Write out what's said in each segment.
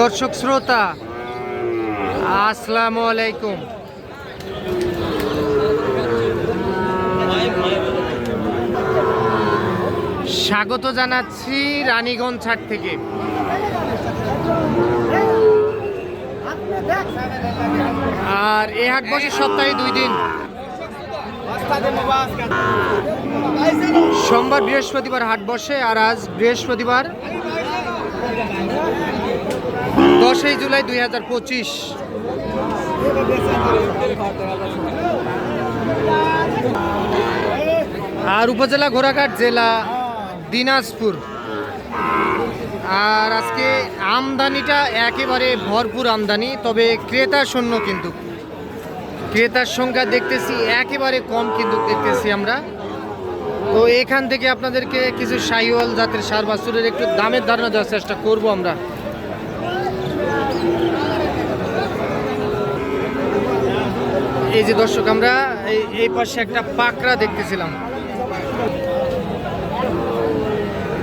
দর্শক শ্রোতা, আসসালামু আলাইকুম। স্বাগত জানাচ্ছি রানীগঞ্জ ছাট থেকে। আর এ হাট বসে সপ্তাহে দুই দিন। সোমবার বৃহস্পতিবার হাট বসে আর আজ বৃহস্পতিবার দশই জুলাই দুই হাজার পঁচিশ। আর উপজেলা ঘোড়াঘাট জেলা দিনাজপুর। আর আজকে আমদানিটা একেবারে ভরপুর আমদানি, তবে ক্রেতা শূন্য কিন্তু। ক্রেতার সংখ্যা দেখতেছি একেবারে কম কিন্তু দেখতেছি আমরা। তো এখান থেকে আপনাদেরকে কিছু শাহিওয়াল জাতের সার বাছুরের একটু দামের ধারণা দেওয়ার চেষ্টা করব আমরা। এই যে দর্শক, আমরা এই পাশে একটা পাকড়া দেখতেছিলাম।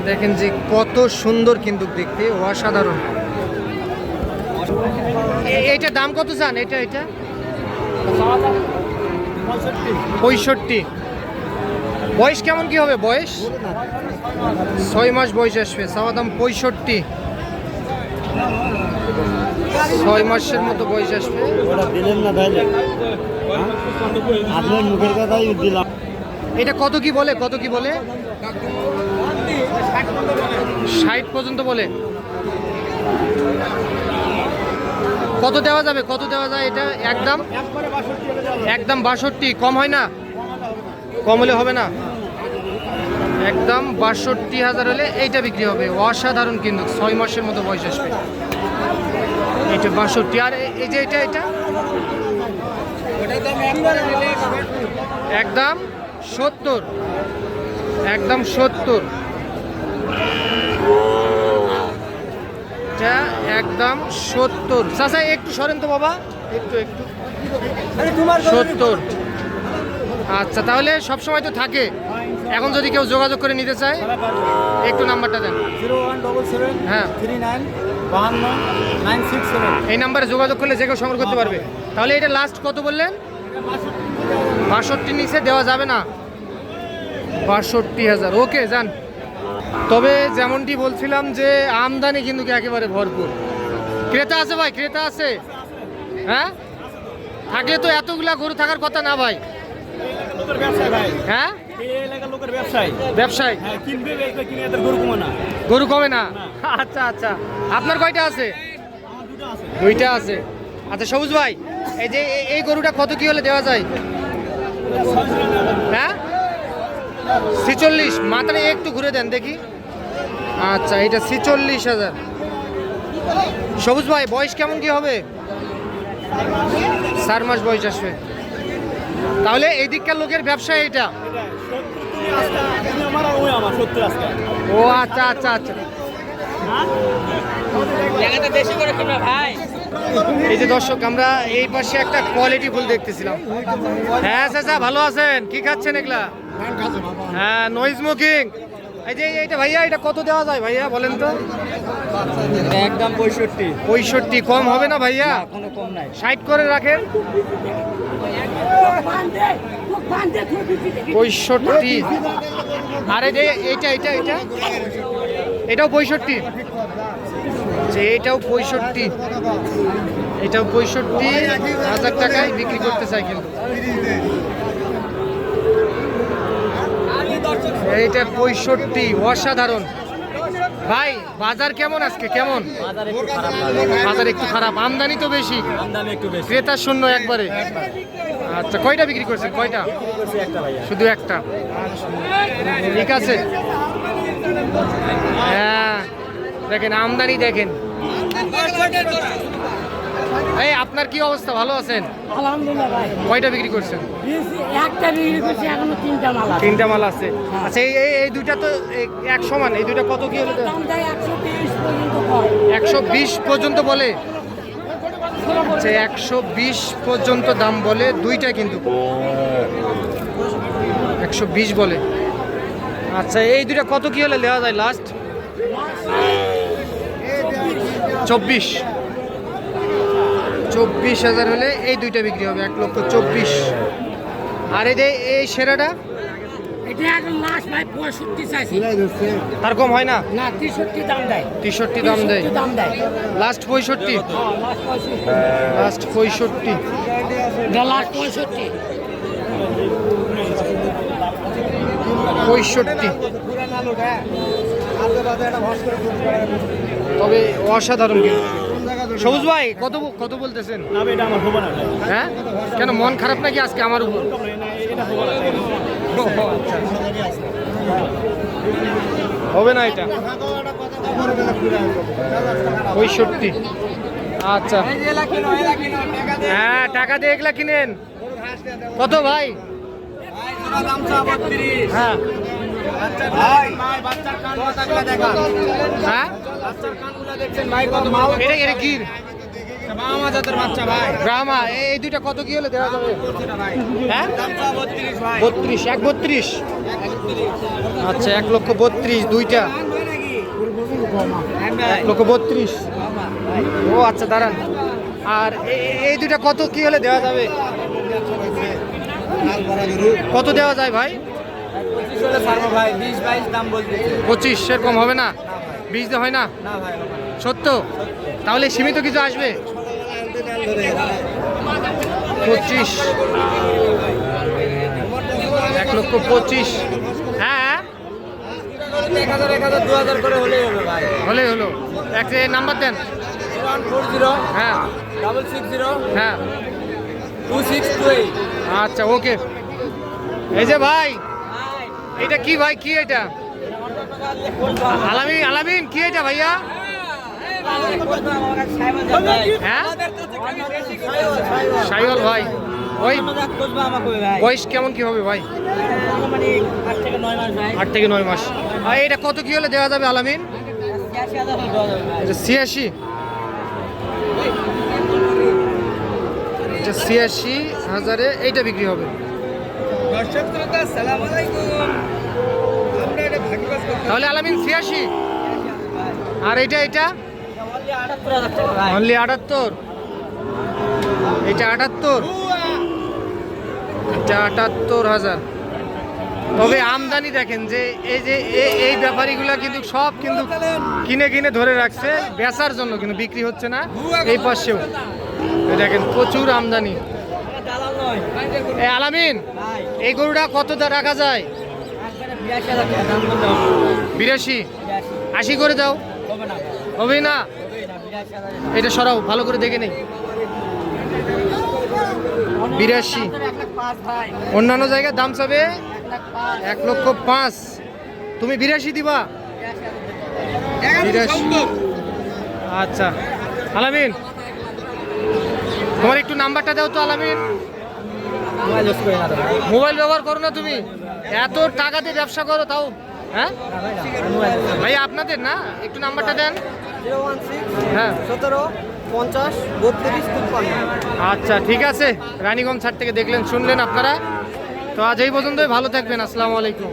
দেখেন যে কত সুন্দর কিন্তু দেখতে, অসাধারণ। এ- এইটার দাম কত চান? এটা এটা? পঁয়ষট্টি। বয়স কেমন কি হবে? বয়স? ছয় মাস বয়স আসবে, চাওয়া দাম পঁয়ষট্টি। ছয় মাসের মতো বয়স আসবে। ওটা দিলেন না তাইলে? আপনার মুখের কথাই দিলাম। এটা কত কি বলে? কত কি বলে? ষাট পর্যন্ত বলে। কত দেওয়া যাবে? কত দেওয়া যায় এটা? একদম একদম বাষট্টি। কম হয় না? কম হলে হবে না? একদম বাষট্টি হাজার হলে এইটা বিক্রি হবে। অসাধারণ কিন্তু। ছয় মাসের মতো বয়স আসবে। এটা বাষট্টি। আর এই যে এটা এটা? একদম সত্তর। একদম সত্তর। একদম সত্তর। চাচা, একটু সরেন তো বাবা। একটু একটু। সত্তর। আচ্ছা তাহলে সব সময় তো থাকে। এখন যদি কেউ যোগাযোগ করে নিতে চায় একটু নাম্বারটা দেন। জিরো ওয়ান ডবল সেভেন হ্যাঁ। থ্রি নাইন বাহান্ন নাইন সিক্স সেভেন। এই নাম্বারে যোগাযোগ করলে যে কেউ সংগ্রহ করতে পারবে। তাহলে এটা লাস্ট কত বললেন? বাষট্টি নিচে দেওয়া যাবে না। বাষট্টি হাজার। ওকে যান। তবে যেমনটি বলছিলাম যে আমদানি কিন্তু একেবারে ভরপুর। ক্রেতা আছে ভাই ক্রেতা আছে। হ্যাঁ? থাকলে তো এতগুলা গরু থাকার কথা না ভাই। হ্যাঁ? লোকের ব্যবসায়। ব্যবসায়? হ্যাঁ কিনবে বেচবে কিনে এদের গরু কমে না। গরু কমে না? আচ্ছা আচ্ছা। আপনার কয়টা আছে? দুইটা আছে। আচ্ছা সবুজ ভাই এই যে এই গরুটা কত কি হলে দেওয়া যায়? হ্যাঁ? ছিচল্লিশ। মাথাটা একটু ঘুরে দেন দেখি। আচ্ছা এটা ছিচল্লিশ হাজার। সবুজ ভাই বয়স কেমন কি হবে? চার মাস বয়স আসবে। তাহলে এই দিককার লোকের ব্যবসা এটা। ও আচ্ছা আচ্ছা আচ্ছা। বেশি করে এই যে দর্শক আমরা এই পাশে একটা কোয়ালিটি ফুল দেখতেছিলাম। হ্যাঁ চাচা ভালো আছেন? কি খাচ্ছেন এগুলা? হ্যাঁ নয় স্মোকিং এই যে এইটা ভাইয়া এটা কত দেওয়া যায় ভাইয়া বলেন তো? একদম পঁয়ষট্টি। পঁয়ষট্টি কম হবে না ভাইয়া? কোনো কম নাই। ষাট করে রাখেন। পঁয়ষট্টি। আর এই যে এইটা এটা এটা এটাও পঁয়ষট্টি। যে এটাও পঁয়ষট্টি। এটাও পঁয়ষট্টি হাজার টাকায় বিক্রি করতে চাই কিন্তু। এইটা পঁয়ষট্টি, অসাধারণ। ভাই বাজার কেমন আজকে? কেমন? বাজার একটু খারাপ। আমদানি তো বেশি। ক্রেতার ক্রেতা শূন্য একবারে। আচ্ছা কয়টা বিক্রি করছেন? কয়টা? শুধু একটা। ঠিক আছে। হ্যাঁ দেখেন আমদানি দেখেন। এই আপনার কি অবস্থা? ভালো আছেন? আলহামদুলিল্লাহ ভাই। কয়টা বিক্রি করছেন? একটা বিক্রি করছি এখনও তিনটা মাল আছে। তিনটা মাল আছে। আচ্ছা এই এই- দুইটা তো এক সমান এই দুইটা কত কি হলো? একশো বিশ পর্যন্ত বলে? আচ্ছা একশো বিশ পর্যন্ত দাম বলে দুইটা কিন্তু। একশো বিশ বলে। আচ্ছা এই দুইটা কত কি হলে নেওয়া যায় লাস্ট চব্বিশ। চব্বিশ হাজার হলে এই দুইটা বিক্রি হবে এক লক্ষ চব্বিশ। আর এই যে এই সেরাটা? তার কম হয় না? না তেষট্টি দাম দেয়। তেষট্টি দাম দেয়। 63 দাম দেয়। লাস্ট পঁয়ষট্টি? হ্যাঁ লাস্ট পঁয়ষট্টি। পঁয়ষট্টি। লাস্ট পঁয়ষট্টি। পঁয়ষট্টি। তবে অসাধারণ কিন্তু। সবুজ ভাই কত কত বলতেছেন। হ্যাঁ? কেন মন খারাপ নাকি আজকে আমার উপর? এটা হবে না এটা? পঁয়ষট্টি। আচ্ছা। হ্যাঁ টাকা দিয়ে এগুলা কিনেন। কত ভাই? হ্যাঁ। এই কত হলে দেওয়া যাবে? হ্যাঁ? বত্রিশ, এক বত্রিশ? আচ্ছা এক লক্ষ বত্রিশ, দুইটা। এক লক্ষ বত্রিশ। ও আচ্ছা দাঁড়ান। আর এই দুইটা কত কি হলে দেওয়া যাবে? কত দেওয়া যায় ভাই? পঁচিশ সেরকম হবে না? বিশ হয় না? সত্য? তাহলে সীমিত কিছু আসবে? পঁচিশ। এক লক্ষ পঁচিশ। হ্যাঁ হলে। হলো একটা নাম্বার দেন। হ্যাঁ। হ্যাঁ। আচ্ছা ওকে। এই যে ভাই এটা কি ভাই, কি এটা? আলামিন আলামিন, কি এটা ভাইয়া? হ্যাঁ? সাইওয়াল ভাই, ওই বয়স কেমন কি হবে ভাই? আট থেকে নয় মাস। আর এটা কত কি হলে দেওয়া যাবে আলামিন? ছিয়াশি। এটা ছিয়াশি হাজারে এইটা বিক্রি হবে। তাহলে আলামিন ছিয়াশি। আর এটা এটা? অনলি আটাত্তর। এটা আটাত্তর। এটা আটাত্তর হাজার। তবে আমদানি দেখেন যে এই যে এই ব্যাপারীগুলা কিন্তু সব কিন্তু কিনে কিনে ধরে রাখছে। বেচার জন্য কিন্তু বিক্রি হচ্ছে না এই পাশেও। দেখেন প্রচুর আমদানি। আলামিন। এই গরুটা কত রাখা যায়? বিরাশি। আশি করে দাও। হবে না? এটা সরাও, ভালো করে দেখে নেই। বিরাশি। অন্যান্য জায়গায় দাম চাবে এক লক্ষ পাঁচ। তুমি বিরাশি দিবা? আচ্ছা। আলামিন, তোমার একটু নাম্বারটা দাও তো, আলামিন। মোবাইল ব্যবহার করো না তুমি। এত টাকা দিয়ে ব্যবসা করো তাও হ্যাঁ? ভাই আপনাদের না? একটু নাম্বারটা দেন। হ্যাঁ। সতেরো পঞ্চাশ বত্রিশ আচ্ছা ঠিক আছে। রানীগঞ্জ ছাড় থেকে দেখলেন শুনলেন আপনারা। তো আজ এই পর্যন্তই। ভালো থাকবেন। আসসালামু আলাইকুম।